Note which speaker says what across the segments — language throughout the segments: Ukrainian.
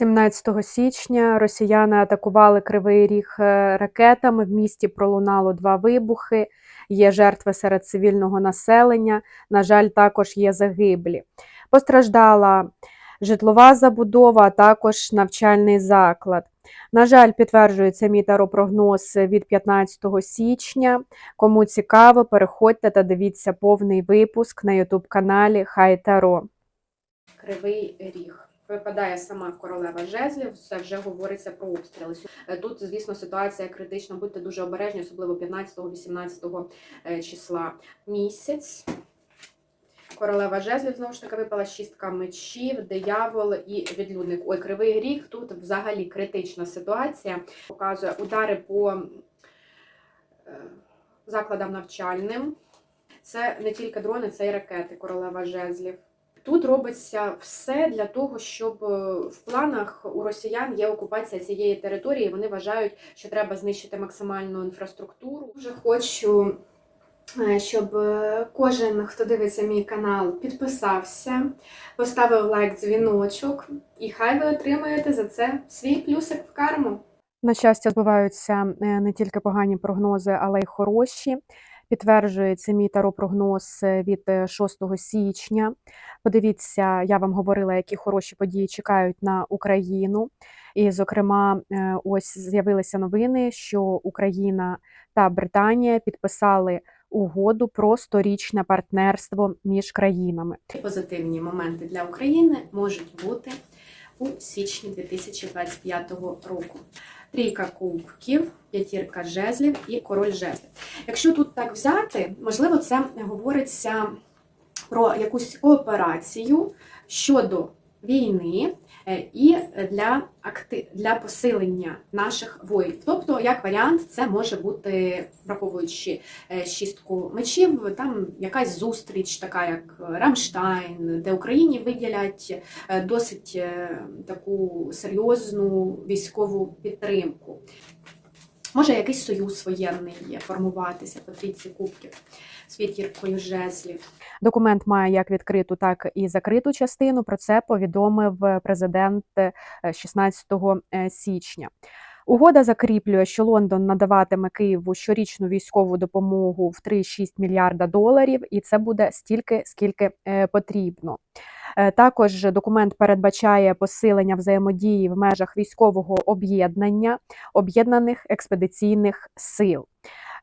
Speaker 1: 17 січня росіяни атакували Кривий Ріг е, ракетами. В місті пролунало два вибухи. Є жертви серед цивільного населення. На жаль, також є загиблі. Постраждала житлова забудова, а також навчальний заклад. На жаль, підтверджується мій таропрогноз від 15 січня. Кому цікаво, переходьте та дивіться повний випуск на youtube каналі Хай Таро. Кривий Ріг. Випадає сама королева жезлів, це вже говориться про обстріли. Е, Тут, звісно, ситуація критична. Будьте дуже обережні, особливо 15-18 е, числа місяць. Королева жезлів знову ж таки випала шістка мечів, диявол і відлюдник. Ой, кривий ріг. Тут взагалі критична ситуація. Показує удари по е, закладам навчальним. Це не тільки дрони, це й ракети, королева жезлів. Тут робиться все для того, щоб е, в планах у росіян є окупація цієї території. Вони вважають, що треба знищити максимальну інфраструктуру. Дуже хочу, е, щоб е, кожен, хто дивиться мій канал, підписався, поставив лайк, дзвіночок, і хай ви отримаєте за це свій плюсик в карму. На щастя, збуваються не тільки погані прогнози, але й хороші. Підтверджується мій таропрогноз е, від е, 6 січня. Подивіться, я вам говорила, які хороші події чекають на Україну. І, зокрема, е, ось з'явилися новини, що Україна та Британія підписали угоду про сторічне партнерство між країнами. Позитивні моменти для України можуть бути у січні 2025 року. Трійка кубків, п'ятірка жезлів і король жезлів. Якщо тут так взяти, можливо, це говориться про якусь операцію щодо війни е, і для акти... для посилення наших воїнів. Тобто, як варіант, це може бути, враховуючи е, шістку мечів, там якась зустріч, така як Рамштайн, де Україні виділять е, досить таку серйозну військову підтримку. Може, якийсь союз воєнний є формуватися по трійці кубків з п'ятіркою жезлів. Документ має як відкриту, так і закриту частину. Про це повідомив президент е, 16 січня. Угода закріплює, що Лондон надаватиме Києву щорічну військову допомогу в 3,6 мільярда доларів, і це буде стільки, скільки е, потрібно. Е, Також документ передбачає посилення взаємодії в межах військового об'єднання об'єднаних експедиційних сил.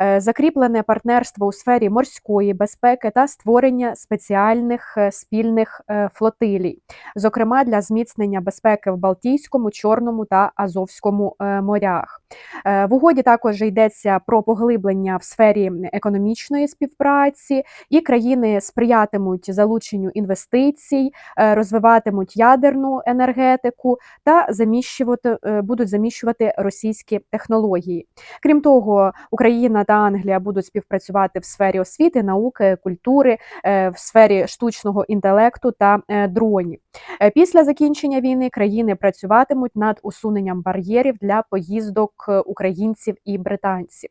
Speaker 1: Е, Закріплене партнерство у сфері морської безпеки та створення спеціальних е, спільних е, флотилій, зокрема для зміцнення безпеки в Балтійському, Чорному та Азовському морях. В угоді також йдеться про поглиблення в сфері економічної співпраці, і країни сприятимуть залученню інвестицій, розвиватимуть ядерну енергетику та заміщувати будуть заміщувати російські технології. Крім того, Україна та Англія будуть співпрацювати в сфері освіти, науки, культури, е, в сфері штучного інтелекту та е, дронів. Е, Після закінчення війни країни працюватимуть над усуненням бар'єрів для поїздок українців і британців.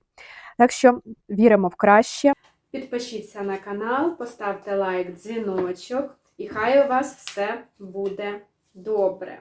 Speaker 1: Так що віримо в краще. Підпишіться на канал, поставте лайк, дзвіночок, і хай у вас все буде добре.